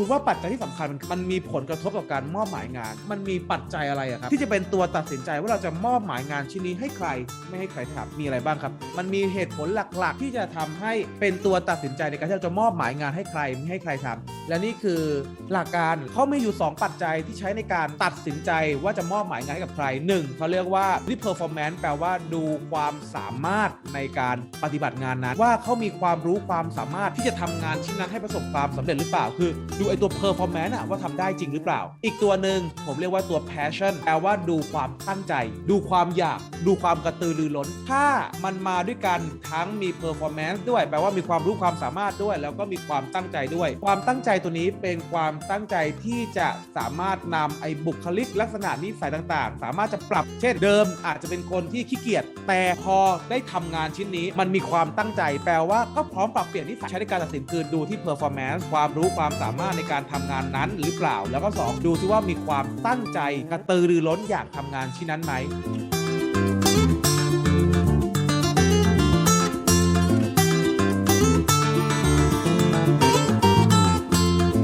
คุณว่าปัจจัยที่สำคัญมันมันมีผลกระทบต่อการมอบหมายงาน มันมีปัจจัยอะไรอะครับที่จะเป็นตัวตัดสินใจว่าเราจะมอบหมายงานชิ้นนี้ให้ใคร ไม่ให้ใครทำมีอะไรบ้างครับ มันมีเหตุผลหลักๆ ที่จะทำให้เป็นตัวตัดสินใจในการที่เราจะมอบหมายงานให้ใครไม่ให้ใครทำ และนี่คือหลักการเขามีอยู่ 2 ปัจจัยที่ใช้ในการตัดสินใจว่าจะมอบหมายงานให้กับใครหนึ่งเขาเรียกว่า r performance แปลว่าดูความสามารถในการปฏิบัติงานนั้น ว่าเขามีความรู้ความสามารถที่จะทำงานชิ้นนั้นให้ประสบความสำเร็จหรือเปล่า คือ ดูไอตัว performance อะว่าทำได้จริงหรือเปล่า อีกตัวหนึ่งผมเรียกว่าตัว passion แปลว่าดูความตั้งใจ ดูความอยากดูความกระตือรือร้น ถ้ามันมาด้วยกันทั้งมี performance ด้วย แปลว่ามีความรู้ความสามารถด้วย แล้วก็มีความตั้งใจด้วย ความตั้งใจตัวนี้เป็นความตั้งใจที่จะสามารถนำไอ้บุคลิกลักษณะนิสัยต่างๆ สามารถจะปรับเช่นเดิม อาจจะเป็นคนที่ขี้เกียจแต่พอได้ทำงานชิ้นนี้ มันมีความตั้งใจ แปลว่าก็พร้อมปรับเปลี่ยนนิสัยใช้ในการตัดสินคือดูที่ performance ความรู้ความสามารถในการทำงานนั้นหรือเปล่า แล้วก็สองดูซิว่ามีความตั้งใจกระตือรือร้นอยากทำงานชิ้นนั้นไหม